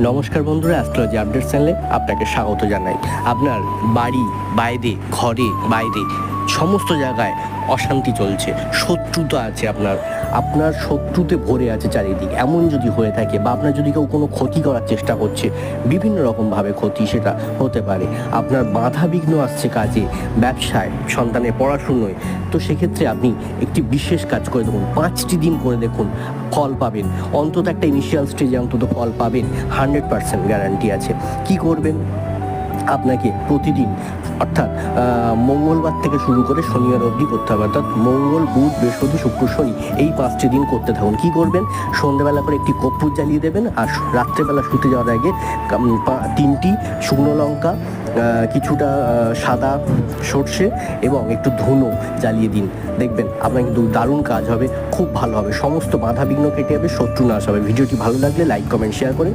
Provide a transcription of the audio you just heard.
নমস্কার বন্ধুরা astrology update চ্যানেলে আপনাকে স্বাগত জানাই। আপনার বাড়ি বাইরে ঘরে বাইরে সমস্ত জায়গায় অশান্তি চলছে শত্রুতা আছে আপনার। আপনার শত্রুতে ভরে আছে চারিদিক। এমন যদি হয়ে থাকে বা আপনার যদি কেউ কোনো ক্ষতি করার চেষ্টা করছে, বিভিন্ন রকমভাবে ক্ষতি সেটা হতে পারে। আপনার বাধা বিঘ্ন আসছে কাজে, ব্যবসায়, সন্তানের পড়াশুনোয়। তো সেক্ষেত্রে আপনি একটি বিশেষ কাজ করে দেখুন, পাঁচটি দিন করে দেখুন, ফল পাবেন। অন্তত একটা ইনিশিয়াল স্টেজে অন্তত ফল পাবেন। হান্ড্রেড পার্সেন্ট গ্যারান্টি আছে। কি করবেন? আপনাকে প্রতিদিন অর্থাৎ মঙ্গলবার থেকে শুরু করে শনিবার অবধি করতে হবে। অর্থাৎ মঙ্গল, বুধ, বৃহস্পতি, শুক্র, শনি এই পাঁচটি দিন করতে থাকুন। কি করবেন? সন্ধ্যেবেলা করে একটি কর্পূর জ্বালিয়ে দেবেন আর রাত্রেবেলা শুতে যাওয়ার আগে তিনটি শুকনো লঙ্কা কিছুটা সাদা সর্ষে এবং একটু ধুনো জ্বালিয়ে দিন। দেখবেন আপনার কিন্তু দারুণ কাজ হবে, খুব ভালো হবে। সমস্ত বাধা বিঘ্ন কেটে যাবে, শত্রু নাশ হবে। ভিডিওটি ভালো লাগলে লাইক কমেন্ট শেয়ার করে